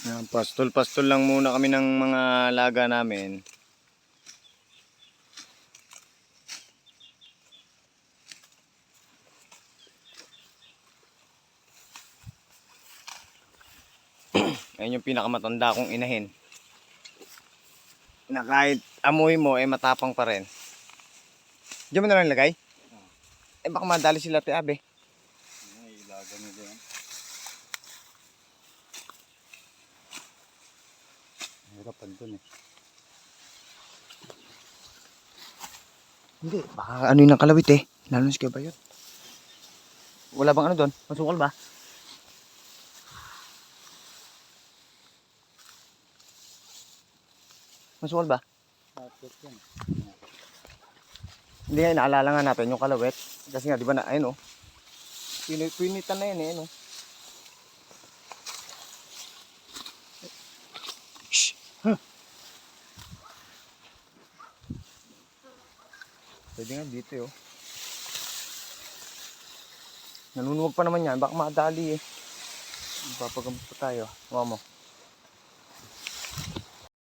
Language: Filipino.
Yan, pastol-pastol lang muna kami ng mga laga namin. Ayun yung pinakamatanda kong inahin. Na kahit amoy mo, eh matapang pa rin. Diyan mo na lang lagay? Eh baka madali sila te abe. Ay, ilaga na din. Hirapan dun eh. Hindi, baka ano yung kalawit eh. Lalo na si Kuya Bayot. Wala bang ano doon? Masukal ba? Masukal ba? Tapos yan. Hindi nga, naalala nga natin yung kalawit. Kasi nga, di ba na, ayun oh. Pinoy, pinitan na yun eh, ano. Pwede nga dito eh, oh. Nanunuwag pa naman yan, baka madali eh. Papagamot pa tayo. Hawa mo.